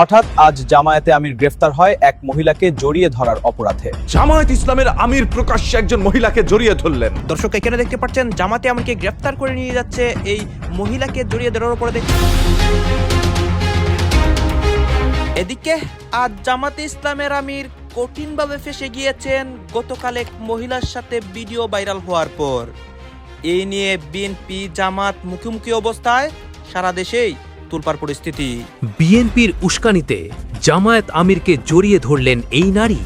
হঠাৎ আজ জামায়াতে আমির গ্রেফতার হয় এক মহিলাকে জড়িয়ে ধরার অপরাধে। জামায়াত ইসলামের আমির প্রকাশ্যে একজন মহিলাকে জড়িয়ে ধরলেন। দর্শক এখানে দেখতে পাচ্ছেন জামাতে আমাকে গ্রেফতার করে নিয়ে যাচ্ছে এই মহিলাকে জড়িয়ে ধরার দেখ এদিকে আজ জামাতে ইসলামের আমির কঠিনভাবে ফেসে গিয়েছেন গতকাল এক মহিলার সাথে ভিডিও ভাইরাল হওয়ার পর। এই নিয়ে বিএনপি জামাত মুখোমুখি অবস্থায় সারা দেশেই তুলপার পরিস্থিতি। বিএনপির উস্কানিতে জামায়াত আমিরকে জড়িয়ে ধরলেন এই নারী।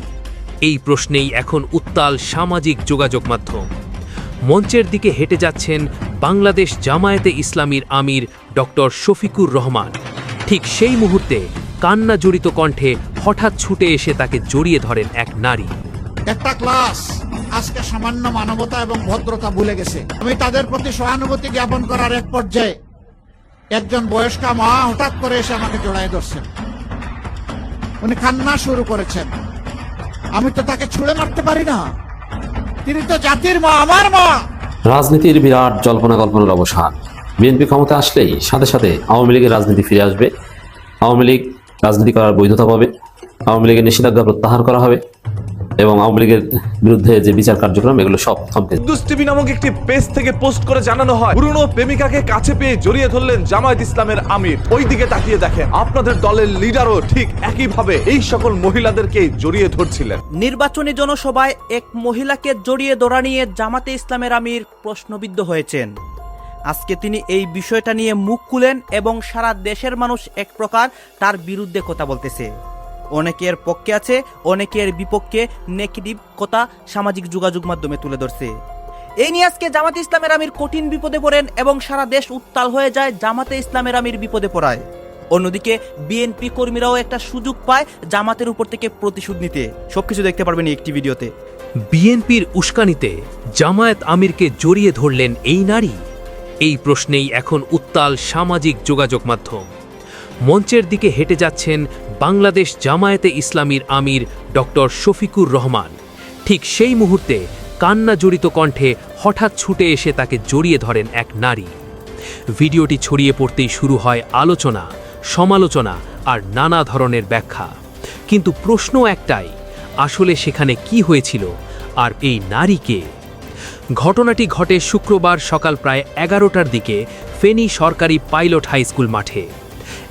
এই প্রশ্নেই এখন উত্তাল সামাজিক যোগাযোগ মাধ্যম। মঞ্চের দিকে হেঁটে যাচ্ছেন বাংলাদেশ জামায়াতে ইসলামীর আমির ডক্টর শফিকুর রহমান। ঠিক সেই মুহূর্তে কান্না জড়িত কণ্ঠে হঠাৎ ছুটে এসে তাকে জড়িয়ে ধরেন এক নারী। একটা ক্লাস আজকে সামান্য মানবতা এবং ভদ্রতা ভুলে গেছে। আমি তাদের প্রতি সহানুভূতি জ্ঞাপন করার এক পর্যায়ে একজন বয়স্কা মা হঠাৎ করে এসে আমাকে জড়াই ধরছেন উনি কান্না শুরু করেছেন। আমি তো তাকে ছুঁড়ে মারতে পারি না। তিনি তো জাতির মা, আমার মা। রাজনীতির বিরাট জল্পনা কল্পনার অবসান। বিএনপি ক্ষমতা আসলেই সাথে সাথে আওয়ামী লীগের রাজনীতি ফিরে আসবে। আওয়ামী লীগ রাজনীতি করার বৈধতা পাবে। আওয়ামী লীগের নিষেধাজ্ঞা প্রত্যাহার করা হবে। এবং আওয়ামী লীগের বিরুদ্ধে যে বিচার কার্যক্রম এগুলো সব থমকে টিভি নামক একটি পেজ থেকে পোস্ট করে জানানো হয় পুরনো প্রেমিকাকে কাছে পেয়ে জড়িয়ে ধরলেন জামায়াত ইসলামের আমির। ওই দিকে তাকিয়ে দেখেন আপনাদের দলের লিডারও ঠিক একইভাবে এই সকল মহিলাদেরকে জড়িয়ে ধরছিলেন। নির্বাচনী জনসভায় এক মহিলাকে জড়িয়ে ধরা নিয়ে জামাতে ইসলামের আমির প্রশ্নবিদ্ধ হয়েছেন। আজকে তিনি এই বিষয়টা নিয়ে মুখ খুলেন এবং সারা দেশের মানুষ এক প্রকার তার বিরুদ্ধে কথা বলতেছে। অনেকের পক্ষে আছে, অনেকের বিপক্ষে নেগেটিভ কথা সামাজিক যোগাযোগ মাধ্যমে তুলে ধরছে। এই নিয়ে আজকে জামাতে ইসলামের আমির কঠিন বিপদে পড়েন এবং সারা দেশ উত্তাল হয়ে যায় জামাতে ইসলামের আমির বিপদে পড়ায়। অন্যদিকে বিএনপি কর্মীরাও একটা সুযোগ পায় জামাতের উপর থেকে প্রতিশোধ নিতে। সবকিছু দেখতে পারবেন একটি ভিডিওতে। বিএনপির উস্কানিতে জামায়াত আমিরকে জড়িয়ে ধরলেন এই নারী। এই প্রশ্নেই এখন উত্তাল সামাজিক যোগাযোগ মাধ্যম। মঞ্চের দিকে হেঁটে যাচ্ছেন বাংলাদেশ জামায়াতে ইসলামীর আমির ডক্টর শফিকুর রহমান। ঠিক সেই মুহূর্তে কান্না জড়িত কণ্ঠে হঠাৎ ছুটে এসে তাকে জড়িয়ে ধরেন এক নারী। ভিডিওটি ছড়িয়ে পড়তেই শুরু হয় আলোচনা, সমালোচনা আর নানা ধরনের ব্যাখ্যা। কিন্তু প্রশ্ন একটাই, আসলে সেখানে কি হয়েছিল আর এই নারীকে ঘটনাটি ঘটে শুক্রবার সকাল প্রায় এগারোটার দিকে ফেনী সরকারি পাইলট হাই স্কুল মাঠে।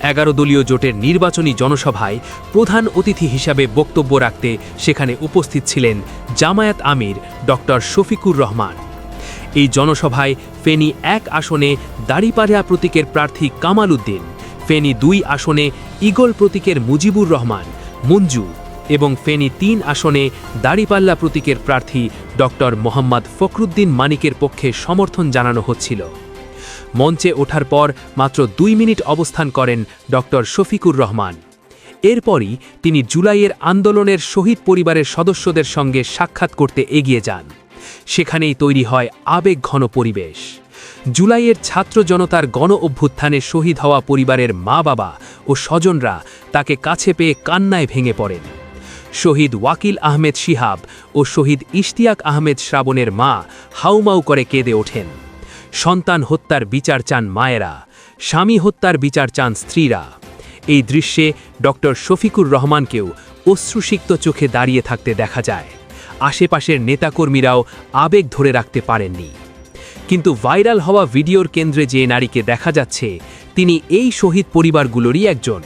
এগারো দলীয় জোটের নির্বাচনী জনসভায় প্রধান অতিথি হিসাবে বক্তব্য রাখতে সেখানে উপস্থিত ছিলেন জামায়াত আমির ডক্টর শফিকুর রহমান। এই জনসভায় ফেনী এক আসনে দাড়িপাড়া প্রতীকের প্রার্থী কামাল উদ্দিন, ফেনী দুই আসনে ইগল প্রতীকের মুজিবুর রহমান, মঞ্জু এবং ফেনী তিন আসনে দাড়িপাল্লা প্রতীকের প্রার্থী ডক্টর মোহাম্মদ ফখরুদ্দিন মানিকের পক্ষে সমর্থন জানানো হচ্ছিল। মঞ্চে ওঠার পর মাত্র দুই মিনিট অবস্থান করেন ডক্টর শফিকুর রহমান। এরপরই তিনি জুলাইয়ের আন্দোলনের শহীদ পরিবারের সদস্যদের সঙ্গে সাক্ষাৎ করতে এগিয়ে যান। সেখানেই তৈরি হয় আবেগ ঘন পরিবেশ। জুলাইয়ের ছাত্র জনতার গণ অভ্যুত্থানে শহীদ হওয়া পরিবারের মা বাবা ও স্বজনরা তাকে কাছে পেয়ে কান্নায় ভেঙে পড়েন। শহীদ ওয়াকিল আহমেদ শিহাব ও শহীদ ইশতিয়াক আহমেদ শ্রাবণের মা হাউমাউ করে কেঁদে ওঠেন। সন্তান হত্যার বিচার চান মায়েরা, স্বামী হত্যার বিচার চান স্ত্রীরা। এই দৃশ্যে ডক্টর শফিকুর রহমানকেও অশ্রুসিক্ত চোখে দাঁড়িয়ে থাকতে দেখা যায়। আশেপাশের নেতাকর্মীরাও আবেগ ধরে রাখতে পারেননি। কিন্তু ভাইরাল হওয়া ভিডিওর কেন্দ্রে যে নারীকে দেখা যাচ্ছে, তিনি এই শহীদ পরিবারগুলোরই একজন।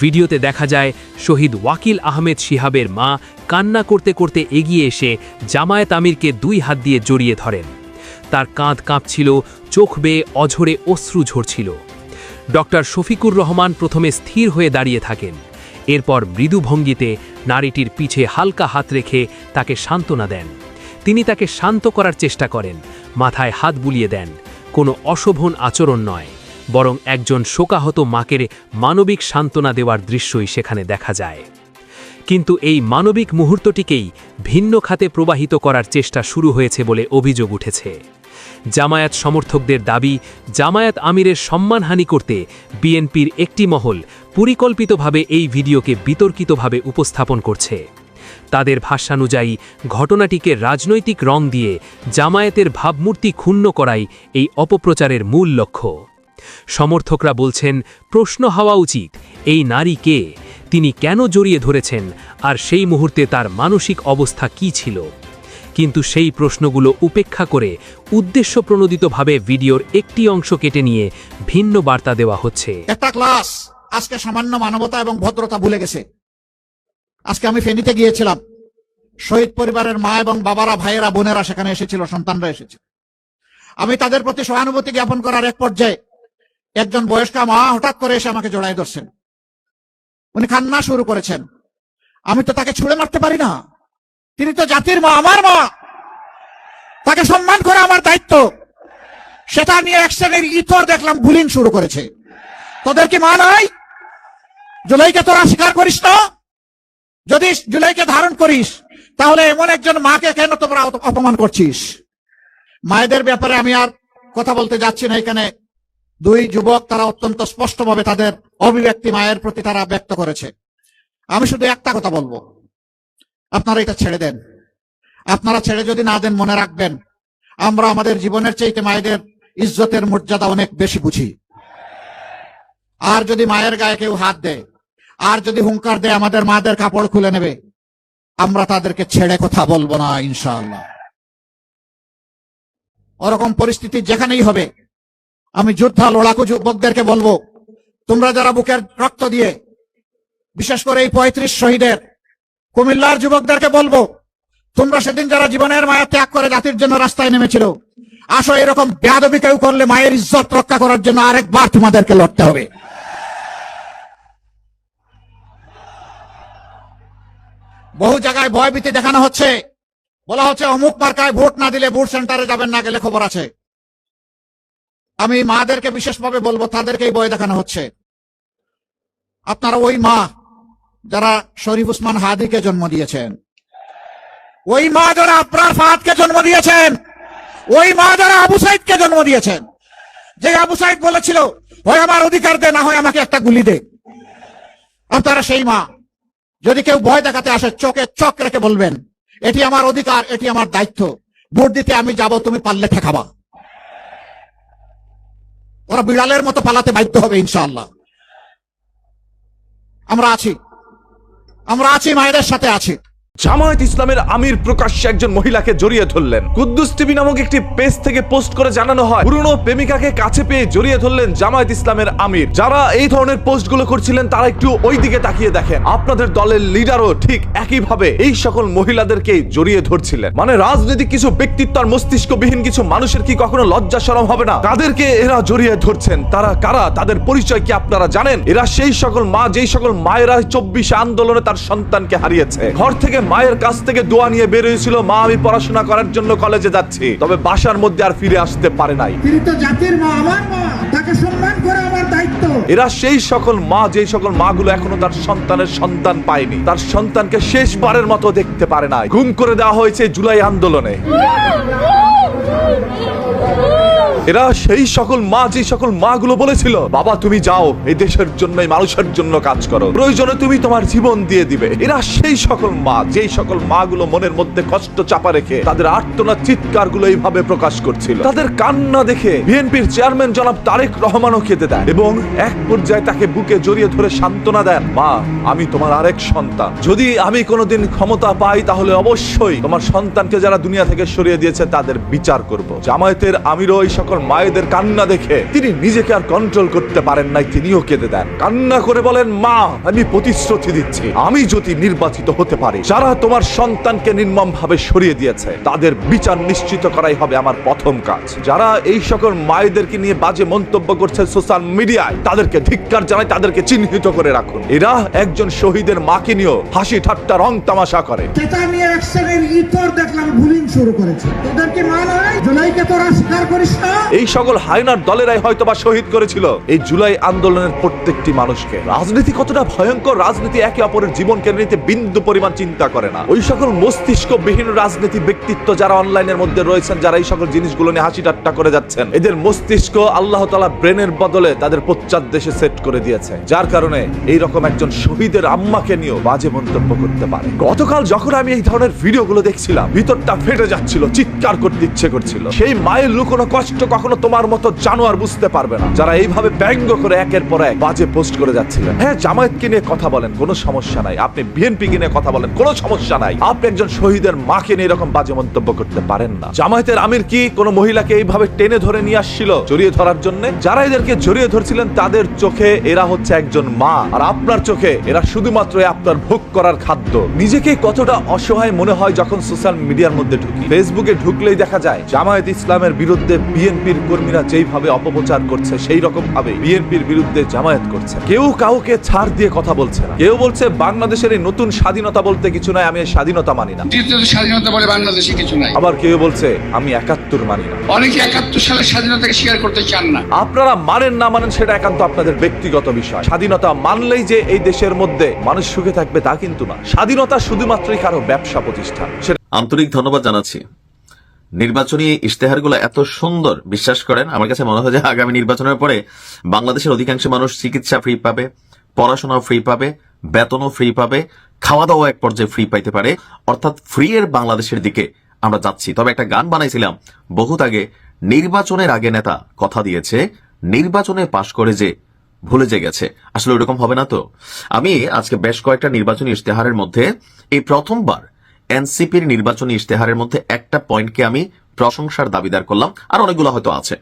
ভিডিওতে দেখা যায়, শহীদ ওয়াকিল আহমেদ শিহাবের মা কান্না করতে করতে এগিয়ে এসে জামায়াত আমিরকে দুই হাত দিয়ে জড়িয়ে ধরেন। তার কাঁধ কাঁপছিল, চোখ বেয়ে অঝরে অশ্রু ঝরছিল। ডক্টর শফিকুর রহমান প্রথমে স্থির হয়ে দাঁড়িয়ে থাকেন। এরপর মৃদু ভঙ্গিতে নারীটির পিছে হালকা হাত রেখে তাকে সান্ত্বনা দেন। তিনি তাকে শান্ত করার চেষ্টা করেন, মাথায় হাত বুলিয়ে দেন। কোনো অশোভন আচরণ নয়, বরং একজন শোকাহত মাকের মানবিক সান্ত্বনা দেওয়ার দৃশ্যই সেখানে দেখা যায়। কিন্তু এই মানবিক মুহূর্তটিকেই ভিন্ন খাতে প্রবাহিত করার চেষ্টা শুরু হয়েছে বলে অভিযোগ উঠেছে। জামায়াত সমর্থকদের দাবি, জামায়াত আমিরের সম্মানহানি করতে বিএনপির একটি মহল পরিকল্পিতভাবে এই ভিডিওকে বিতর্কিতভাবে উপস্থাপন করছে। তাদের ভাষ্যানুযায়ী, ঘটনাটিকে রাজনৈতিক রং দিয়ে জামায়াতের ভাবমূর্তি ক্ষুণ্ণ করাই এই অপপ্রচারের মূল লক্ষ্য। সমর্থকরা বলছেন, প্রশ্ন হওয়া উচিত, এই নারী কে? তিনি কেন জড়িয়ে ধরেছেন? আর সেই মুহূর্তে তার মানসিক অবস্থা কি ছিল? কিন্তু সেই প্রশ্নগুলো উপেক্ষা করে উদ্দেশ্য উদ্দেশ্যপ্রণোদিতভাবে ভিডিওর একটি অংশ কেটে নিয়ে ভিন্ন বার্তা দেওয়া হচ্ছে। একটা ক্লাস। আজকে সামান্য মানবতা এবং ভদ্রতা ভুলে গেছে। আজকে আমি ফেনীতে গিয়েছিলাম। শহীদ পরিবারের মা এবং বাবারা, ভাইয়েরা, বোনেরা সেখানে এসেছিল, সন্তানরা এসেছিল আমি তাদের প্রতি সহানুভূতি জ্ঞাপন করার এক পর্যায়ে একজন বয়স্কা মা হঠাৎ করে এসে আমাকে জড়াই ধরছেন। উনি কান্না শুরু করেছেন। আমি তো তাকে ছুঁড়ে মারতে পারি না। তিনি তো জাতির মা, আমার মা। তাকে সম্মান করা আমার দায়িত্ব। সেটা নিয়ে এক শ্রেণির ইতর দেখলাম বুলিং শুরু করেছে। তোদের কি মা নাই? জুলাইকে তোরা স্বীকার করিস না? যদি জুলাইকে ধারণ করিস, তাহলে এমন একজন মাকে কেন তোমরা অপমান করছিস? মায়েদের ব্যাপারে আমি আর কথা বলতে যাচ্ছি না এখানে। দুই যুবক, তারা অত্যন্ত স্পষ্টভাবে তাদের অভিব্যক্তি মায়ের প্রতি তারা ব্যক্ত করেছে। আমি শুধু একটা কথা বলব। আপনারা এটা ছেড়ে দেন। আপনারা ছেড়ে যদি না দেন, মনে রাখবেন, আমরা আমাদের জীবনের চাইতে মায়েদের ইজ্জতের মর্যাদা অনেক বেশি বুঝি। আর যদি মায়ের গায়ে কেউ হাত দেয়, আর যদি হুঙ্কার দেয়, আমাদের মাদের কাপড় খুলে নেবে, আমরা তাদেরকে ছেড়ে কথা বলব না, ইনশাআল্লাহ। ওরকম পরিস্থিতি যেখানেই হবে, আমি যোদ্ধা লড়াকু যুবকদেরকে বলব, তোমরা যারা বুকের রক্ত দিয়ে, বিশেষ করে এই পঁয়ত্রিশ শহীদের কুমিল্লার যুবকদেরকে বলব, তোমরা সেদিন যারা জীবনের মায়া ত্যাগ করে জাতির জন্য রাস্তায় নেমেছিল, আসো এরকম বেয়াদবি কেউ করলে মায়ের ইজ্জত রক্ষা করার জন্য আরেকবার তোমাদেরকে লড়তে হবে। বহু জায়গায় ভয়ভীতি দেখানো হচ্ছে। বলা হচ্ছে অমুক মার্কায় ভোট না দিলে ভোট সেন্টারে যাবেন না গেলে খবর আছে। আমি মাদেরকে বিশেষভাবে বলব, তাদেরকেই ভয় দেখানো হচ্ছে। আপনারা ওই মা যারা শরীফ উসমান হাদিকে জন্ম দিয়েছেন। ওই মা যারা আবরার ফাহাদকে জন্ম দিয়েছেন, ওই মা যারা আবু সাইদকে জন্ম দিয়েছেন, যে আবু সাইদ বলেছিল হয় আমার অধিকার দে, না হয় আমাকে একটা গুলি দে। আপনারা সেই মা। যদি কেউ ভয় দেখাতে আসে, চোখে চোখ রেখে বলবেন, এটি আমার অধিকার, এটি আমার দায়িত্ব। ভোট দিতে আমি যাব, তুমি পারলে ঠেকাবা। ওরা বিড়ালের মতো পালাতে বাধ্য হবে, ইনশাআল্লাহ। আমরা আছি। আমরা আছি মায়েদের সাথে আছি। জামায়াত ইসলামের আমির প্রকাশ্যে একজন মহিলাকে জড়িয়ে ধরলেন। কুদ্দুস টিভি নামক একটি পেজ থেকে পোস্ট করে জানানো হয়, পুরনো প্রেমিকাকে কাছে পেয়ে জড়িয়ে ধরলেন জামায়াত ইসলামের আমির। যারা এই ধরনের পোস্টগুলো করছিলেন, তারা একটু ওই দিকে তাকিয়ে দেখেন। আপনাদের দলের লিডারও ঠিক একইভাবে এই সকল মহিলাদেরকে জড়িয়ে ধরছিলেন। মানে রাজনৈতিক কিছু ব্যক্তিত্ব আর মস্তিষ্কবিহীন কিছু মানুষের কি কখনো লজ্জা শরম হবে না? তাদেরকে এরা জড়িয়ে ধরছেন। তারা কারা? তাদের পরিচয় কি আপনারা জানেন? এরা সেই সকল মা, যেই সকল মায়েরা চব্বিশে আন্দোলনে তার সন্তানকে হারিয়েছে। ঘর থেকে মায়ের কাছ থেকে দোয়া নিয়ে বের হয়েছিল মা আমি পড়াশোনা করার জন্য কলেজে যাচ্ছি। তবে বাসার মধ্যে আর ফিরে আসতে পারে নাই। জাতির মা আমার মা তাকে সম্মান করা আমার দায়িত্ব। এরা সেই সকল মা যেই সকল মাগুলো এখনও তার সন্তানের সন্তান পায়নি। তার সন্তানকে শেষবারের মতো দেখতে পারে নাই। গুম করে দেওয়া হয়েছে জুলাই আন্দোলনে। এরা সেই সকল মা যে সকল মা গুলো বলেছিল, বাবা, তুমি যাও, এই দেশের জন্য মানুষের জন্য কাজ করো। প্রয়োজনে তুমি তোমার জীবন দিয়ে দিবে। এরা সেই সকল মা, যেই সকল মা গুলো মনের মধ্যে কষ্ট চাপা রেখে তাদের আর্তনা চিৎকারগুলো এইভাবে প্রকাশ করছিল। তাদের কান্না দেখে বিএনপির চেয়ারম্যান জনাব তারেক রহমানও খেতে দেন এবং এক পর্যায়ে তাকে বুকে জড়িয়ে ধরে সান্ত্বনা দেন, মা, আমি তোমার আরেক সন্তান। যদি আমি কোনোদিন ক্ষমতা পাই, তাহলে অবশ্যই তোমার সন্তানকে যারা দুনিয়া থেকে সরিয়ে দিয়েছে, তাদের বিচার করব। জামায়াতের আমিরও এই সকল মায়েদের কান্না দেখে তিনি নিজেকে আর কন্ট্রোল করতে পারেন নাই, তিনিও কেঁদে দেন। কান্না করে বলেন, মা, আমি প্রতিশ্রুতি দিচ্ছি। আমি যদি নির্বাচিত হতে পারি, যারা তোমার সন্তানকে নির্মম ভাবে সরিয়ে দিয়েছে, তাদের বিচার নিশ্চিত করাই হবে আমার প্রথম কাজ। যারা এই সকল মায়েদেরকে নিয়ে বাজে মন্তব্য করছে সোশ্যাল মিডিয়ায়, তাদেরকে ধিক্কার জানাই, তাদেরকে চিহ্নিত করে রাখুন। এরা একজন শহীদের মাকে নিয়েও হাসি ঠাট্টা, রং তামাশা করে। দেখলাম বুলিং শুরু করেছে। তোদের কি মা নাই জুলাইকে তোরা স্বীকার করিস না। এই সকল হায়নার দলেরাই হয়তো বা শহীদ করেছিল। এই জুলাই আন্দোলনের প্রত্যেকটি মানুষকে। রাজনীতি কতটা ভয়ঙ্কর, রাজনীতি একে অপরের জীবন কেড়ে নিতে বিন্দু পরিমাণ চিন্তা করে না। ওই সকল মস্তিষ্কবিহীন রাজনীতি ব্যক্তিত্ব যারা অনলাইনের মধ্যে রয়েছেন, যারা এই সকল জিনিসগুলো নিয়ে হাসি ঠাট্টা করে যাচ্ছেন, এদের মস্তিষ্ক আল্লাহ তালা ব্রেনের বদলে তাদের পশ্চাৎ দেশে সেট করে দিয়েছে। যার কারণে এই রকম একজন শহীদের আম্মাকে নিয়েও বাজে মন্তব্য করতে পারে। গতকাল যখন আমি এই ধরনের ভিডিওগুলো দেখছিলাম, ভিতরটা ফেটে যাচ্ছিল, চিৎকার করতে ইচ্ছে করছিল। সেই মায়ের লুকোনো কষ্ট কখনো তোমার মতো জানোয়ার বুঝতে পারবে না। যারা এইভাবে ব্যঙ্গ করে একের পর এক বাজে পোস্ট করে যাচ্ছিলেন। হ্যাঁ জামায়াতকে নিয়ে কথা বলেন, কোনো সমস্যা নাই। আপনি বিএনপি কে নিয়ে কথা বলেন, কোনো সমস্যা নাই। আপনি একজন শহীদের মাকে নিয়ে এরকম বাজে মন্তব্য করতে পারেন না। জামায়াতের আমির কি কোনো মহিলাকে এইভাবে টেনে ধরে নিয়ে আসছিল জড়িয়ে ধরার জন্য? যারা এদেরকে জড়িয়ে ধরছিলেন, তাদের চোখে এরা হচ্ছে একজন মা। আর আপনার চোখে এরা শুধুমাত্র আপনার ভোগ করার খাদ্য। নিজেকে কতটা অসহায় মনে হয় যখন সোশ্যাল মিডিয়ার মধ্যে ঢুকি। ফেসবুকে ঢুকলেই দেখা যায়, জামায়াত ইসলামের বিরুদ্ধে বিএনপির কর্মীরা যেইভাবে অপপ্রচার করছে সেই রকম ভাবে বিএনপির বিরুদ্ধে জামায়াত করছে। কেউ কাউকে ছাড় দিয়ে কথা বলছে না। কেউ বলছে বাংলাদেশের এই নতুন স্বাধীনতা বলতে কিছু নাই আমি এই স্বাধীনতা মানি না। স্বাধীনতা বলে বাংলাদেশে কিছু নাই। আবার কেউ বলছে আমি একাত্তর মানি না। অনেকে একাত্তর সালের স্বাধীনতাকে স্বীকার করতে চান না। আপনারা মানেন না মানেন সেটা একান্ত আপনাদের ব্যক্তিগত বিষয়। স্বাধীনতা মানলেই যে এই দেশের মধ্যে মানুষ সুখে থাকবে তা কিন্তু না। স্বাধীনতা শুধুমাত্রই কারও ব্যবসা প্রতিষ্ঠান সেটা আন্তরিক ধন্যবাদ জানাচ্ছি। নির্বাচনী ইশতেহারগুলো এত সুন্দর, বিশ্বাস করেন, আমার কাছে মনে হয় যে আগামী নির্বাচনের পরে বাংলাদেশের অধিকাংশ মানুষ চিকিৎসা ফ্রি পাবে পড়াশোনা ফ্রি পাবে, বেতনও ফ্রি পাবে খাওয়া দাওয়া এক পর্যায়ে ফ্রি পাইতে পারে। অর্থাৎ ফ্রি এর বাংলাদেশের দিকে আমরা যাচ্ছি। তবে একটা গান বানাইছিলাম, বহুত আগে, নির্বাচনের আগে নেতা কথা দিয়েছে, নির্বাচনে পাশ করে যে ভুলে যে গেছে। আসলে ওরকম হবে না তো? আমি আজকে বেশ কয়েকটা নির্বাচনী ইশতেহারের মধ্যে এই প্রথমবার এনসিপির নির্বাচনী ইশতেহারের মধ্যে একটা পয়েন্টকে আমি প্রশংসার দাবিদার করলাম, আর অনেকগুলো হয়তো আছে।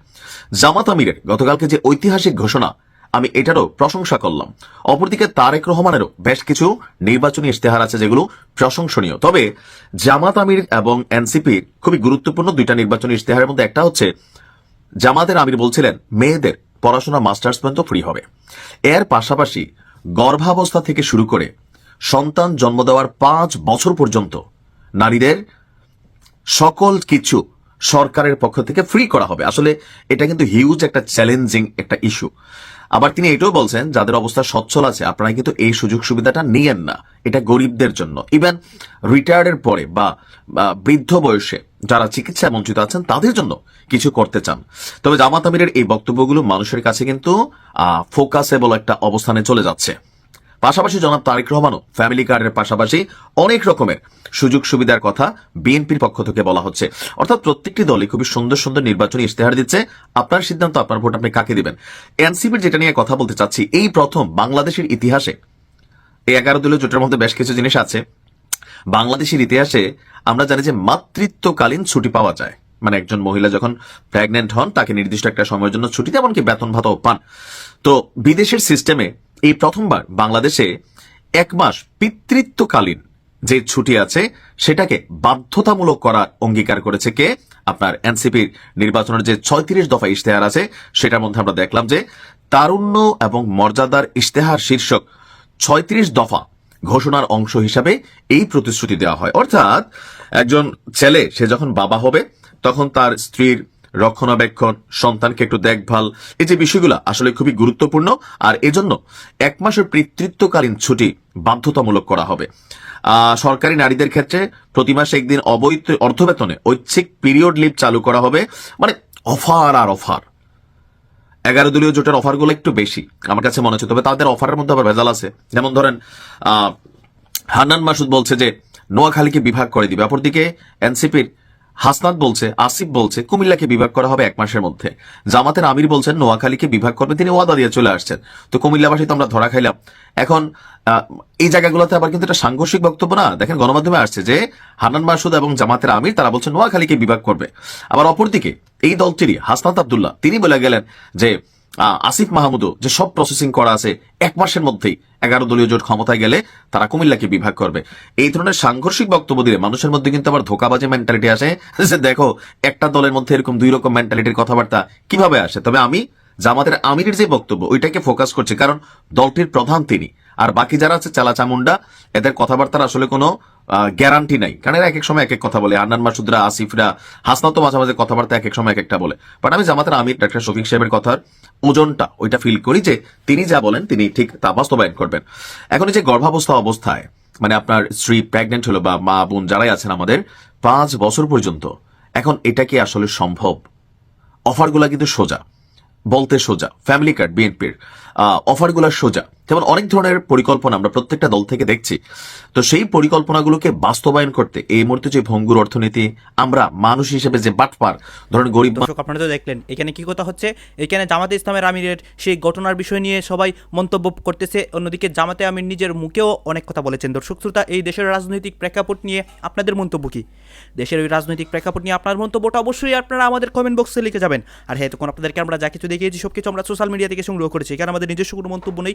জামাত আমিরের গতকালকে যে ঐতিহাসিক ঘোষণা, আমি এটারও প্রশংসা করলাম। অপরদিকে তারেক রহমানেরও বেশ কিছু নির্বাচনী ইশতেহার আছে যেগুলো প্রশংসনীয়। তবে জামাত আমির এবং এনসিপির খুবই গুরুত্বপূর্ণ দুইটা নির্বাচনী ইশতেহারের মধ্যে একটা হচ্ছে, জামাতের আমির বলছিলেন, মেয়েদের পড়াশোনা মাস্টার্স পর্যন্ত ফ্রি হবে। এর পাশাপাশি গর্ভাবস্থা থেকে শুরু করে সন্তান জন্ম দেওয়ার পাঁচ বছর পর্যন্ত নারীদের সকল কিছু সরকারের পক্ষ থেকে ফ্রি করা হবে। আসলে এটা কিন্তু হিউজ একটা চ্যালেঞ্জিং একটা ইস্যু আবার তিনি এটাও বলছেন, যাদের অবস্থা সচ্ছল আছে, আপনারা কিন্তু এই সুযোগ সুবিধাটা নিয়েন না। এটা গরিবদের জন্য। ইভেন রিটায়ার্ডের পরে বা বৃদ্ধ বয়সে যারা চিকিৎসা বঞ্চিত আছেন, তাদের জন্য কিছু করতে চান। তবে জামাত আমিরের এই বক্তব্যগুলো মানুষের কাছে কিন্তু ফোকাসেবল একটা অবস্থানে চলে যাচ্ছে। পাশাপাশি জনাব তারেক রহমানও ফ্যামিলি কার্ডের পাশাপাশি অনেক রকমের সুযোগ সুবিধার কথা বিএনপির পক্ষ থেকে বলা হচ্ছে। অর্থাৎ প্রত্যেকটি দলই খুবই সুন্দর সুন্দর নির্বাচনী ইশতেহার দিচ্ছে। আপনার সিদ্ধান্ত, আপনার ভোট আপনি কাকে দিবেন? এনসিপির যেটা নিয়ে কথা বলতে চাচ্ছি, এই প্রথম বাংলাদেশের ইতিহাসে এই এগারো দলীয় জোটের মধ্যে বেশ কিছু জিনিস আছে। বাংলাদেশের ইতিহাসে আমরা জানি যে মাতৃত্বকালীন ছুটি পাওয়া যায়। মানে একজন মহিলা যখন প্রেগনেন্ট হন, তাকে নির্দিষ্ট একটা সময়ের জন্য ছুটি এমনকি বেতন ভাতাও পান। তো বিদেশের সিস্টেমে এই প্রথমবার বাংলাদেশে এক মাস পিতৃত্বকালীন যে ছুটি আছে, সেটাকে বাধ্যতামূলক করার অঙ্গীকার করেছে কে? আপনার এনসিপির নির্বাচনের যে ছয়ত্রিশ দফা ইশতেহার আছে, সেটার মধ্যে আমরা দেখলাম যে তারুণ্য এবং মর্যাদার ইশতেহার শীর্ষক ছয়ত্রিশ দফা ঘোষণার অংশ হিসাবে এই প্রতিশ্রুতি দেওয়া হয়। অর্থাৎ একজন ছেলে, সে যখন বাবা হবে, তখন তার স্ত্রীর রক্ষণাবেক্ষণ, সন্তানকে একটু দেখভাল, এই যে বিষয়গুলো আসলে খুবই গুরুত্বপূর্ণ, আর এজন্য এক মাসের পিতৃত্বকালীন ছুটি বাধ্যতামূলক করা হবে। সরকারি নারীদের ক্ষেত্রে প্রতি মাসে একদিন অবৈধ অর্থবেতনে ঐচ্ছিক পিরিয়ড লিভ চালু করা হবে মানে অফার আর অফার। এগারো দলীয় জোটের অফারগুলো একটু বেশি, আমার কাছে মনে হচ্ছে, তবে তাদের অফারের মধ্যে আবার ভেজাল আছে। যেমন ধরেন হান্নান মাসুদ বলছে যে, নোয়াখালীকে বিভাগ করে দিবে, অপরদিকে এনসিপির হাসনাত বলছে, আসিফ বলছে, কুমিল্লাকে বিভাগ করা হবে এক মাসের মধ্যে। জামাতের আমির বলছেন, নোয়াখালীকে বিভাগ করবে। তিনি ওয়াদা দিয়ে চলে আসছেন। তো কুমিল্লাবাসী তো আমরা ধরা খাইলাম। এখন এই জায়গাগুলোতে আবার কিন্তু একটা সাংঘর্ষিক বক্তব্য না? দেখেন, গণমাধ্যমে আসছে যে, হানান মাসুদ এবং জামাতের আমির, তারা বলছেন নোয়াখালীকে বিভাগ করবে। আবার অপরদিকে, এই দলটিরই হাসনাত আবদুল্লাহ, তিনি বলে গেলেন যে আসিফ মাহমুদও যে সব প্রসেসিং করা আছে, এক মাসের মধ্যেই এগারো দলীয় জোট ক্ষমতায় গেলে তারা কুমিল্লাকে বিভাগ করবে। এই ধরনের সাংঘর্ষিক বক্তব্য দিলে মানুষের মধ্যে কিন্তু আবার ধোকাবাজি মেন্টালিটি আসে। যে দেখো, একটা দলের মধ্যে এরকম দুই রকম মেন্টালিটির কথাবার্তা কীভাবে আসে? তবে আমি জামাতের আমিরের যে বক্তব্য, ওইটাকে ফোকাস করছে। কারণ দলটির প্রধান তিনি। আর বাকি যারা আছে চালা চামুন্ডা এদের কথাবার্তার আসলে কোনো গ্যারান্টি নাই। কারণ এরা এক এক সময় এক এক কথা বলে। আন্নান মাসুদরা, আসিফরা হাসনা তো মাঝে মাঝে কথাবার্তা এক এক সময় এক একটা বলে। বাট আমি জামাতের আমির, ডাক্তার শফিক সাহেবের কথার ওজনটা ওইটা ফিল করি যে, তিনি যা বলেন, তিনি ঠিক তা বাস্তবায়ন করবেন। এখন এই যে গর্ভাবস্থা অবস্থায় মানে আপনার স্ত্রী প্রেগনেন্ট হলো বা মা বোন যারাই আছেন আমাদের, পাঁচ বছর পর্যন্ত, এখন এটা কি আসলে সম্ভব? অফারগুলা কিন্তু সোজা। বলতে সোজা। ফ্যামিলি কার্ড বিএনপির অফারগুলা সোজা। যেমন অনেক ধরনের পরিকল্পনা আমরা প্রত্যেকটা দল থেকে দেখছি। তো সেই পরিকল্পনাগুলোকে বাস্তবায়ন করতে এই মুহূর্তে যে ভঙ্গুর অর্থনীতি, আমরা মানুষ হিসেবে যে বাটপার, ধরেন গরিব আপনারা তো দেখলেন, এখানে কি কথা হচ্ছে? এখানে জামাতে ইসলামের আমিরের সেই ঘটনার বিষয় নিয়ে সবাই মন্তব্য করতেছে। অন্যদিকে জামাতে আমির নিজের মুখেও অনেক কথা বলেছেন। দর্শক, শ্রোতা, এই দেশের রাজনৈতিক প্রেক্ষাপট নিয়ে আপনাদের মন্তব্য কি? দেশের ওই রাজনৈতিক প্রেক্ষাপট নিয়ে আপনার মন্তব্যটা অবশ্যই আপনারা আমাদের কমেন্ট বক্সে লিখে যাবেন। আর হ্যাঁ তখন আপনাদেরকে আমরা যা কিছু দেখিয়েছি সব কিছু আমরা সোশ্যাল মিডিয়া থেকে সংগ্রহ করেছি। এখানে আমাদের নিজস্ব কোনো মন্তব্য নেই